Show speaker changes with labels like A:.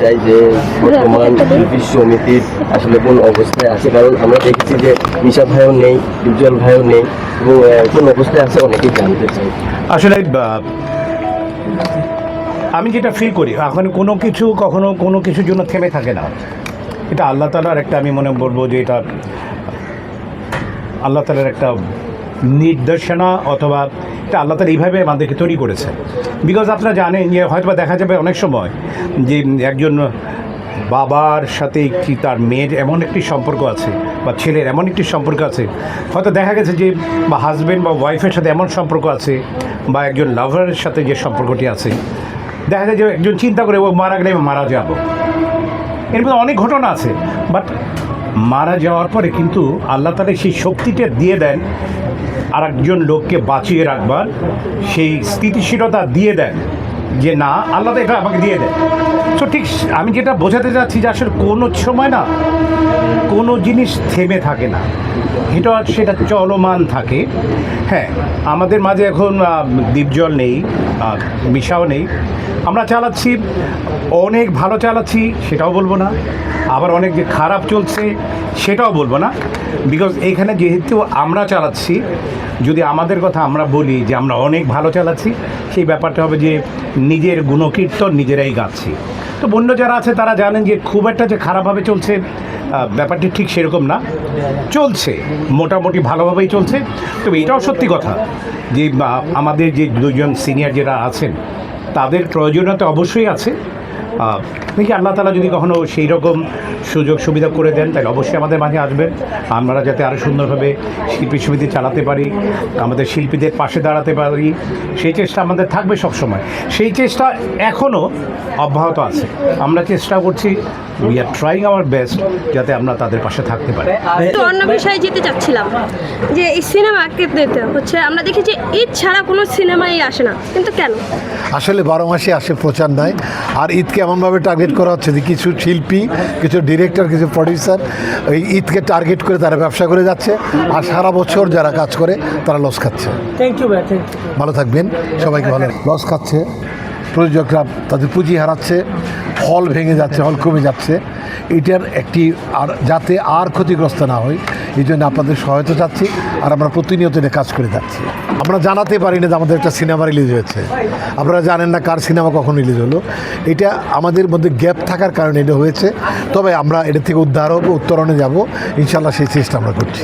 A: চাই যে বর্তমান বিশ্ব সমিতির আসলে কোন অবস্থায় আছে? কারণ আমরা দেখেছি যে নিশা ভাইও নেই উজ্জ্বল ভাইও নেই, এবং কোন অবস্থায় আছে অনেকেই জানতে চাই।
B: আসলে আমি যেটা ফিল করি, এখন কোনো কিছু কখনো কোনো কিছুর জন্য থেমে থাকে না। এটা আল্লাহ তালার একটা, আমি মনে বলব যে এটা আল্লাহ তালার একটা নির্দেশনা অথবা এটা আল্লাহ তালা এইভাবে আমাদেরকে তৈরি করেছে। বিকজ আপনারা জানেন যে হয়তো দেখা যাবে অনেক সময় যে একজন বাবার সাথে কি তার মেয়ের এমন একটি সম্পর্ক আছে বা ছেলের এমন একটি সম্পর্ক আছে। হয়তো দেখা গেছে যে বা হাজব্যান্ড বা ওয়াইফের সাথে এমন সম্পর্ক আছে বা একজন লাভারের সাথে যে সম্পর্কটি আছে। দেখা যায় যে একজন চিন্তা করে ও মারা গেলে মারা যাব। এর মধ্যে অনেক ঘটনা আছে। বাট মারা যাওয়ার পরে কিন্তু আল্লাহ তালা সেই শক্তিটা দিয়ে দেন আর একজন লোককে বাঁচিয়ে রাখবার সেই স্থিতিশীলতা দিয়ে দেন। যে না, আল্লাহ এটা আমাকে দিয়ে দেয়। তো ঠিক আমি যেটা বোঝাতে যাচ্ছি যে আসলে কোনো সময় না কোনো জিনিস থেমে থাকে না। এটা সেটা চলমান থাকে। হ্যাঁ আমাদের মাঝে এখন দ্বীপজল নেই মিশাও নেই। আমরা চালাচ্ছি, অনেক ভালো চালাচ্ছি, সেটাও বলব না। আবার অনেক যে খারাপ চলছে, সেটাও বলব না। বিকজ এখানে যেহেতু আমরা চালাচ্ছি, যদি আমাদের কথা আমরা বলি যে আমরা অনেক ভালো চালাচ্ছি, সেই ব্যাপারটা হবে যে নিজের গুণকীর্তন নিজেরাই গাচ্ছি। তো বন্য যারা আছে, তারা জানেন যে খুব একটা যে খারাপভাবে চলছে ব্যাপারটি ঠিক সেরকম না। চলছে, মোটামুটি ভালোভাবেই চলছে। তবে এটাও সত্যি কথা যে আমাদের যে দুজন সিনিয়র যারা আছেন, তাদের প্রয়োজনীয়তা অবশ্যই আছে। দেখি আল্লাহ তালা যদি কখনও সেই রকম সুযোগ সুবিধা করে দেন তাহলে অবশ্যই আমাদের মাঝে আসবেন। আমরা যাতে আরও সুন্দরভাবে শিল্পী সমিতি চালাতে পারি আমাদের শিল্পীদের পাশে দাঁড়াতে পারি সেই চেষ্টা আমাদের থাকবে সবসময়। সেই চেষ্টা এখনও অব্যাহত আছে। আমরা চেষ্টা করছি we are trying our best যাতে আমরা তাদের পাশে থাকতে পারি।
C: একটু অন্য বিষয়ে যেতে চাচ্ছিলাম যে এই সিনেমা হচ্ছে আমরা দেখি যে ঈদ ছাড়া কোনো সিনেমাই আসে না। কিন্তু কেন?
D: আসলে বারো মাসে আসে প্রচার নাই আর ঈদকে এমনভাবে টার্গেট করা হচ্ছে যে কিছু শিল্পী কিছু ডিরেক্টর কিছু প্রডিউসার ওই ঈদকে টার্গেট করে তারা ব্যবসা করে যাচ্ছে আর সারা বছর যারা কাজ করে তারা লস খাচ্ছে।
E: থ্যাংক ইউ ভাই
D: ভালো থাকবেন সবাইকে ভালো লস খাচ্ছে। প্রযোজকরা তাদের পুঁজি হারাচ্ছে। হল ভেঙে যাচ্ছে হল কমে যাচ্ছে। এটার একটি আর যাতে আর ক্ষতিগ্রস্ত না হয়, এই জন্য আপনাদের সহায়তা চাচ্ছি আর আমরা প্রতিনিয়ত এটা কাজ করে যাচ্ছি। আমরা জানাতে পারি না যে আমাদের একটা সিনেমা রিলিজ হয়েছে। আপনারা জানেন না কার সিনেমা কখন রিলিজ হলো। এটা আমাদের মধ্যে গ্যাপ থাকার কারণে এটা হয়েছে। তবে আমরা এটা থেকে উদ্ধার হব, উত্তরণে যাব। ইনশাল্লাহ সেই চেষ্টা আমরা করছি।